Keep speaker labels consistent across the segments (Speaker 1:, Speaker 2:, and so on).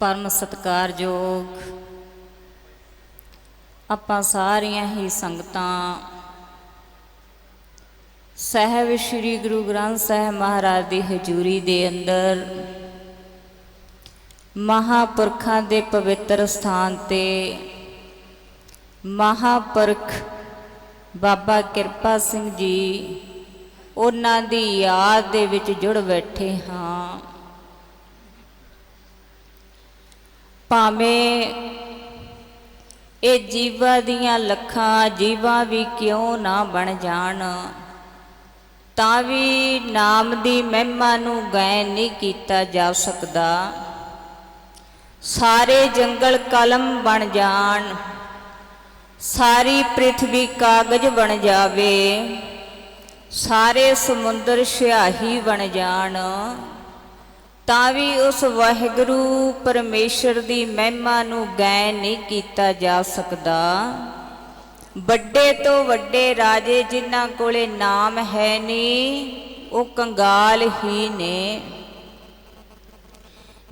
Speaker 1: ਪਰਮ ਸਤਕਾਰਯੋਗ ਆਪਾਂ ਸਾਰੀਆਂ ਹੀ ਸੰਗਤਾਂ ਸਹਿਬ ਸ੍ਰੀ ਗੁਰੂ ਗ੍ਰੰਥ ਸਾਹਿਬ ਮਹਾਰਾਜ ਦੀ ਹਜ਼ੂਰੀ ਦੇ ਅੰਦਰ ਮਹਾਪੁਰਖਾਂ ਦੇ ਪਵਿੱਤਰ ਸਥਾਨ ਤੇ ਮਹਾਪੁਰਖ ਬਾਬਾ ਕਿਰਪਾ ਸਿੰਘ ਜੀ, ਉਹਨਾਂ ਦੀ ਯਾਦ ਦੇ ਵਿੱਚ ਜੁੜ ਬੈਠੇ ਹਾਂ। ਭਾਵੇਂ ਇਹ ਜੀਵਾਂ ਦੀਆਂ ਲੱਖਾਂ ਜੀਵਾਂ ਵੀ ਕਿਉਂ ਨਾ ਬਣ ਜਾਣ, ਤਾਂ ਵੀ ਨਾਮ ਦੀ ਮਹਿਮਾ ਨੂੰ ਗਾਇਨ ਨਹੀਂ ਕੀਤਾ ਜਾ ਸਕਦਾ। ਸਾਰੇ ਜੰਗਲ ਕਲਮ ਬਣ ਜਾਣ, ਸਾਰੀ ਪ੍ਰithvi ਕਾਗਜ਼ ਬਣ ਜਾਵੇ, ਸਾਰੇ ਸਮੁੰਦਰ ਸਿਆਹੀ ਬਣ ਜਾਣ। ਤਾਂ ਵੀ ਉਸ ਵਾਹਿਗੁਰੂ ਪਰਮੇਸ਼ਰ ਦੀ ਮਹਿਮਾ ਨੂੰ ਗਾਇਨ ਨਹੀਂ ਕੀਤਾ ਜਾ ਸਕਦਾ। ਵੱਡੇ ਤੋਂ ਵੱਡੇ ਰਾਜੇ ਜਿਨ੍ਹਾਂ ਕੋਲੇ ਨਾਮ ਹੈ ਨਹੀਂ, ਉਹ ਕੰਗਾਲ ਹੀ ਨੇ।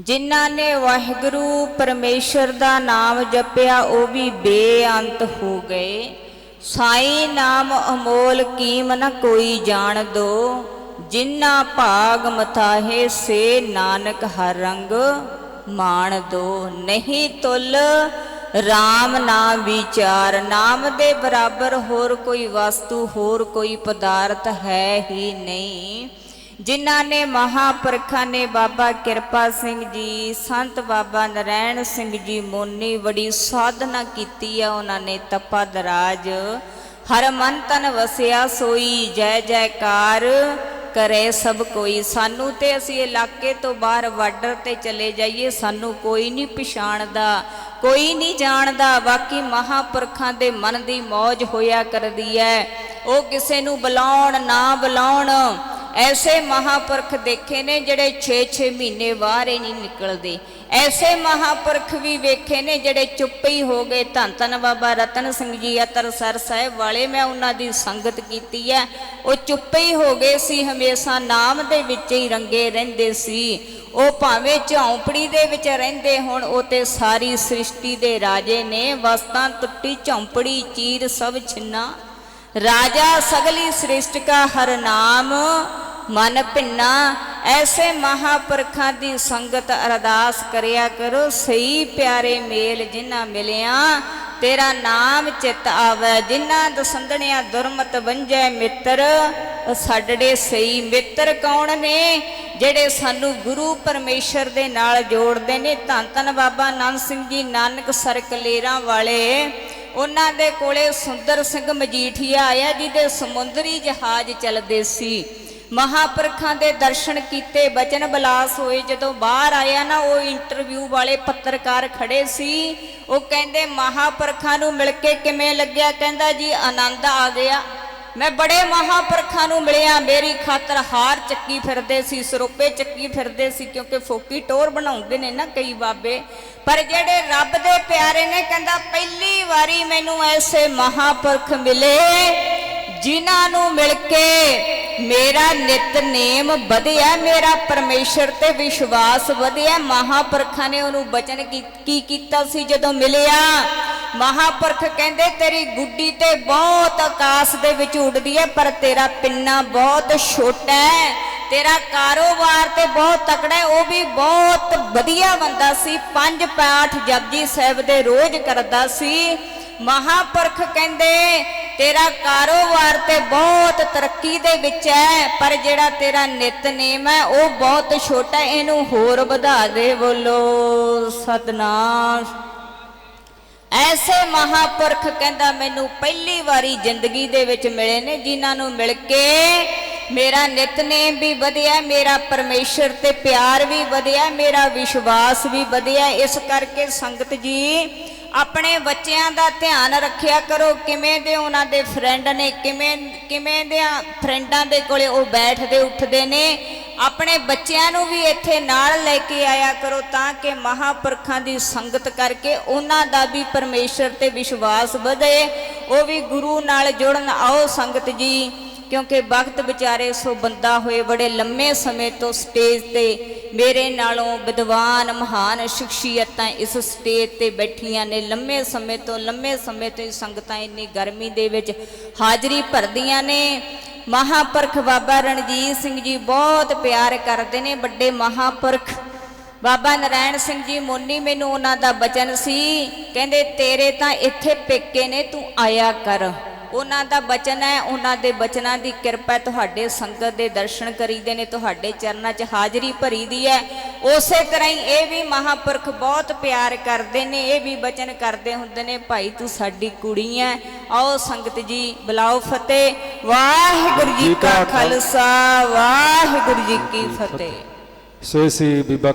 Speaker 1: ਜਿਨ੍ਹਾਂ ਨੇ ਵਾਹਿਗੁਰੂ ਪਰਮੇਸ਼ਰ ਦਾ ਨਾਮ ਜਪਿਆ, ਉਹ ਵੀ ਬੇਅੰਤ ਹੋ ਗਏ। ਸਾਈ ਨਾਮ ਅਮੋਲ ਕੀਮ ਨ ਕੋਈ ਜਾਣ ਦੋ। ਜਿਨ੍ਹਾਂ ਭਾਗ ਮਥਾਹੇ ਸੇ ਨਾਨਕ ਹਰ ਰੰਗ ਮਾਣ ਦੋ, ਨਹੀਂ ਤੁਲ RAM ਨਾਮ ਵਿਚਾਰ, ਨਾਮ ਦੇ ਬਰਾਬਰ ਹੋਰ ਕੋਈ ਵਸਤੂ, ਹੋਰ ਕੋਈ ਪਦਾਰਥ ਹੈ ਹੀ ਨਹੀਂ। ਜਿਨ੍ਹਾਂ ਨੇ ਮਹਾਪੁਰਖਾਂ ਨੇ ਬਾਬਾ ਕਿਰਪਾ ਸਿੰਘ ਜੀ, ਸੰਤ ਬਾਬਾ ਨਰੈਣ ਸਿੰਘ ਜੀ ਮੋਨੀ ਬੜੀ ਸਾਧਨਾ ਕੀਤੀ ਆ, ਉਹਨਾਂ ਨੇ ਤਪਾ ਦਰਾਜ। ਹਰ ਮਨ ਤਨ ਵਸਿਆ ਸੋਈ, ਜੈ ਜੈਕਾਰ। ਕਰੇ ਸਭ ਕੋਈ। ਸਾਨੂੰ ਤੇ ਅਸੀਂ ਇਲਾਕੇ ਤੋਂ ਬਾਹਰ ਬਾਰਡਰ ਤੇ ਚਲੇ ਜਾਈਏ, ਸਾਨੂੰ ਕੋਈ ਨਹੀਂ ਪਛਾਣਦਾ, ਕੋਈ ਨਹੀਂ ਜਾਣਦਾ। ਬਾਕੀ ਮਹਾਪੁਰਖਾਂ ਦੇ ਮਨ ਦੀ ਮौज ਹੋਇਆ ਕਰਦੀ ਹੈ। ਉਹ ਕਿਸੇ ਨੂੰ ਬੁਲਾਉਣ ਨਾ ਬੁਲਾਉਣ। ਐਸੇ ਮਹਾਪੁਰਖ ਦੇਖੇ ਨੇ ਜਿਹੜੇ 6-6 ਮਹੀਨੇ ਬਾਹਰ ਹੀ ਨਹੀਂ ਨਿਕਲਦੇ। ਐਸੇ ਮਹਾਪੁਰਖ ਵੀ ਵੇਖੇ ਨੇ ਜਿਹੜੇ ਚੁੱਪ ਹੀ ਹੋ ਗਏ। ਧੰਨ ਧੰਨ ਬਾਬਾ ਰਤਨ ਸਿੰਘ ਜੀ ਅਤਰਸਰ ਸਾਹਿਬ ਵਾਲੇ, ਮੈਂ ਉਹਨਾਂ ਦੀ ਸੰਗਤ ਕੀਤੀ ਹੈ। ਉਹ ਚੁੱਪ ਹੀ ਹੋ ਗਏ ਸੀ, ਹਮੇਸ਼ਾ ਨਾਮ ਦੇ ਵਿੱਚ ਹੀ ਰੰਗੇ ਰਹਿੰਦੇ ਸੀ। ਉਹ ਭਾਵੇਂ ਝੌਂਪੜੀ ਦੇ ਵਿੱਚ ਰਹਿੰਦੇ ਹੁਣ, ਉਹ ਤੇ ਸਾਰੀ ਸ੍ਰਿਸ਼ਟੀ ਦੇ ਰਾਜੇ ਨੇ। ਵਸਤਾਂ ਟੁੱਟੀ, ਝੌਂਪੜੀ, ਚੀਰ ਸਭ ਛਿੰਨਾ। ਰਾਜਾ ਸਗਲੀ ਸ੍ਰਿਸ਼ਟ ਕਾ ਹਰ ਨਾਮ। ਮਨ ਭਿੰਨਾ, ਐਸੇ ਮਹਾਪੁਰਖਾਂ ਦੀ ਸੰਗਤ ਅਰਦਾਸ ਕਰਿਆ ਕਰੋ, ਸਹੀ ਪਿਆਰੇ ਮੇਲ ਜਿਨ੍ਹਾਂ ਮਿਲਿਆ, ਤੇਰਾ ਨਾਮ ਚਿਤ ਆਵੇ, ਜਿਨ੍ਹਾਂ ਦਸੰਦਣਿਆ ਦੁਰਮਤ ਵੰਜੈ ਮਿੱਤਰ ਉਹ ਸਾਡੜੇ ਸਹੀ ਮਿੱਤਰ ਕੌਣ ਨੇ, ਜਿਹੜੇ ਸਾਨੂੰ ਗੁਰੂ ਪਰਮੇਸ਼ਰ ਦੇ ਨਾਲ ਜੋੜਦੇ ਨੇ? ਧੰਨ ਧੰਨ ਬਾਬਾ ਨਾਨਕ ਸਿੰਘ ਜੀ, ਨਾਨਕ ਸਰਕਲੇਰਾਂ ਵਾਲੇ। ਉਹਨਾਂ ਦੇ ਕੋਲੇ ਸੁੰਦਰ ਸਿੰਘ ਮਜੀਠੀਆ ਆਇਆ, ਜਿਹਦੇ ਸਮੁੰਦਰੀ ਜਹਾਜ਼ ਚੱਲਦੇ ਸੀ। ਮਹਾਪੁਰਖਾਂ ਦੇ ਦਰਸ਼ਨ ਕੀਤੇ, ਬਚਨ ਬਲਾਸ ਹੋਏ। ਜਦੋਂ ਬਾਹਰ ਆਇਆ ਨਾ, ਉਹ ਇੰਟਰਵਿਊ ਵਾਲੇ ਪੱਤਰਕਾਰ ਖੜੇ ਸੀ। ਉਹ ਕਹਿੰਦੇ, ਮਹਾਪੁਰਖਾਂ ਨੂੰ ਮਿਲ ਕੇ ਕਿਵੇਂ ਲੱਗਿਆ? ਕਹਿੰਦਾ, ਜੀ, ਆਨੰਦ ਆ ਗਿਆ। ਮੈਂ ਬੜੇ ਮਹਾਪੁਰਖਾਂ ਨੂੰ ਮਿਲਿਆ। ਮੇਰੀ ਖਾਤਰ ਹਾਰ ਚੱਕੀ ਫਿਰਦੇ ਸੀ, ਸਰੋਪੇ ਚੱਕੀ ਫਿਰਦੇ ਸੀ, ਕਿਉਂਕਿ ਫੋਕੀ ਟੋਰ ਬਣਾਉਂਦੇ ਨੇ ਨਾ ਕਈ ਬਾਬੇ। ਪਰ ਜਿਹੜੇ ਰੱਬ ਦੇ ਪਿਆਰੇ ਨੇ, ਕਹਿੰਦਾ, ਪਹਿਲੀ ਵਾਰੀ ਮੈਨੂੰ ਐਸੇ ਮਹਾਪੁਰਖ ਮਿਲੇ, ਜਿਨ੍ਹਾਂ ਨੂੰ ਮਿਲ ਕੇ ਮੇਰਾ ਨਿਤਨੇਮ ਵਧਿਆ, ਮੇਰਾ ਪਰਮੇਸ਼ਰ ਤੇ ਵਿਸ਼ਵਾਸ ਵਧਿਆ। ਮਹਾਪੁਰਖਾਂ ਨੇ ਉਹਨੂੰ ਬਚਨ ਕੀ ਕੀ ਕੀਤਾ ਸੀ ਜਦੋਂ ਮਿਲਿਆ? ਮਹਾਪੁਰਖ ਕਹਿੰਦੇ, ਤੇਰੀ ਗੁੱਡੀ ਤੇ ਬਹੁਤ ਆਕਾਸ਼ ਦੇ ਵਿੱਚ ਉੱਡਦੀ ਹੈ, ਪਰ ਤੇਰਾ ਪਿੰਨਾ ਬਹੁਤ ਛੋਟਾ ਹੈ। ਤੇਰਾ ਕਾਰੋਬਾਰ ਤੇ ਬਹੁਤ ਤਕੜਾ ਹੈ, ਉਹ ਵੀ ਬਹੁਤ ਵਧੀਆ ਬੰਦਾ ਸੀ। ਪੰਜ ਪਾਠ ਜਪਜੀ ਸਾਹਿਬ ਦੇ ਰੋਜ਼ ਕਰਦਾ ਸੀ। ਮਹਾਪੁਰਖ ਕਹਿੰਦੇ ਤੇਰਾ ਕਾਰੋਬਾਰ ਤੇ ਬਹੁਤ ਤਰੱਕੀ ਦੇ ਵਿੱਚ ਹੈ, ਪਰ ਜਿਹੜਾ ਤੇਰਾ ਨਿਤਨੇਮ ਹੈ, ਉਹ ਬਹੁਤ ਛੋਟਾ ਇਹਨੂੰ ਹੋਰ ਵਧਾ ਦੇ ਬੋਲੋ, ਸਤਨਾਮ। ਐਸੇ ਮਹਾਪੁਰਖ ਕਹਿੰਦਾ, ਮੈਨੂੰ ਪਹਿਲੀ ਵਾਰੀ ਜ਼ਿੰਦਗੀ ਦੇ ਵਿੱਚ ਮਿਲੇ ਨੇ, ਜਿਨ੍ਹਾਂ ਨੂੰ ਮਿਲ ਕੇ ਮੇਰਾ ਨਿਤਨੇਮ ਵੀ ਵਧਿਆ, ਮੇਰਾ ਪਰਮੇਸ਼ਰ ਤੇ ਪਿਆਰ ਵੀ ਵਧਿਆ, ਮੇਰਾ ਵਿਸ਼ਵਾਸ ਵੀ ਵਧਿਆ। ਇਸ ਕਰਕੇ ਸੰਗਤ ਜੀ ਆਪਣੇ ਬੱਚਿਆਂ ਦਾ ਧਿਆਨ ਰੱਖਿਆ ਕਰੋ, ਕਿਵੇਂ ਦੇ ਉਹਨਾਂ ਦੇ ਫਰੈਂਡ ਨੇ, ਕਿਵੇਂ ਕਿਵੇਂ ਦੇ ਫਰੈਂਡਾਂ ਦੇ ਕੋਲੇ ਉਹ ਬੈਠਦੇ, ਉੱਠਦੇ ਨੇ, ਆਪਣੇ ਬੱਚਿਆਂ ਨੂੰ ਵੀ ਇੱਥੇ ਨਾਲ ਲੈ ਕੇ ਆਇਆ ਕਰੋ ਤਾਂ ਕਿ ਮਹਾਪੁਰਖਾਂ ਦੀ ਸੰਗਤ ਕਰਕੇ ਉਹਨਾਂ ਦਾ ਵੀ ਪਰਮੇਸ਼ਰ ਤੇ ਵਿਸ਼ਵਾਸ ਵਧੇ। ਉਹ ਵੀ ਗੁਰੂ ਨਾਲ ਜੁੜਨ, ਆਓ ਸੰਗਤ ਜੀ, ਕਿਉਂਕਿ ਵਕਤ ਵਿਚਾਰੇ ਸੋ ਬੰਦਾ ਹੋਏ, ਬੜੇ ਲੰਮੇ ਸਮੇਂ ਤੋਂ ਸਟੇਜ ਤੇ ਮੇਰੇ ਨਾਲੋਂ ਵਿਦਵਾਨ, ਮਹਾਨ ਸ਼ਖਸੀਅਤਾਂ ਇਸ ਸਟੇਜ ਤੇ ਬੈਠੀਆਂ ਨੇ। ਲੰਮੇ ਸਮੇਂ ਤੋਂ ਲੰਮੇ ਸਮੇਂ ਤੋਂ ਹੀ ਸੰਗਤਾਂ ਇੰਨੀ ਗਰਮੀ ਦੇ ਵਿੱਚ ਹਾਜ਼ਰੀ ਭਰਦੀਆਂ ਨੇ। ਮਹਾਪੁਰਖ ਬਾਬਾ ਰਣਜੀਤ ਸਿੰਘ ਜੀ ਬਹੁਤ ਪਿਆਰ ਕਰਦੇ ਨੇ, ਵੱਡੇ ਮਹਾਪੁਰਖ। ਬਾਬਾ ਨਰਾਇਣ ਸਿੰਘ ਜੀ ਮੋਨੀ ਮੈਨੂੰ ਉਹਨਾਂ ਦਾ ਬਚਨ ਸੀ, ਕਹਿੰਦੇ, ਤੇਰੇ ਤਾਂ ਇੱਥੇ ਪੇਕੇ ਨੇ, ਤੂੰ ਆਇਆ ਕਰ। ਉਹਨਾਂ ਦਾ ਬਚਨ ਹੈ ਉਹਨਾਂ ਦੇ ਬਚਨਾਂ ਦੀ ਕਿਰਪਾ ਤੁਹਾਡੇ ਸੰਗਤ ਦੇ ਦਰਸ਼ਨ ਕਰੀਦੇ ਨੇ ਤੁਹਾਡੇ ਚਰਨਾਂ 'ਚ ਹਾਜ਼ਰੀ ਭਰੀ ਦੀ ਹੈ। ਉਸੇ ਤਰ੍ਹਾਂ ਹੀ ਇਹ ਵੀ ਮਹਾਪੁਰਖ ਬਹੁਤ ਪਿਆਰ ਕਰਦੇ ਨੇ ਇਹ ਵੀ ਬਚਨ ਕਰਦੇ ਹੁੰਦੇ ਨੇ ਭਾਈ ਤੂੰ ਸਾਡੀ ਕੁੜੀ ਹੈ ਆਓ ਸੰਗਤ ਜੀ ਬੁਲਾਓ ਫਤਿਹ। ਵਾਹਿਗੁਰੂ ਜੀ ਕਾ ਖਾਲਸਾ ਵਾਹਿਗੁਰੂ ਜੀ ਕੀ ਫਤਿਹ।
Speaker 2: ਸੋ ਸੀ ਬੀਬਾ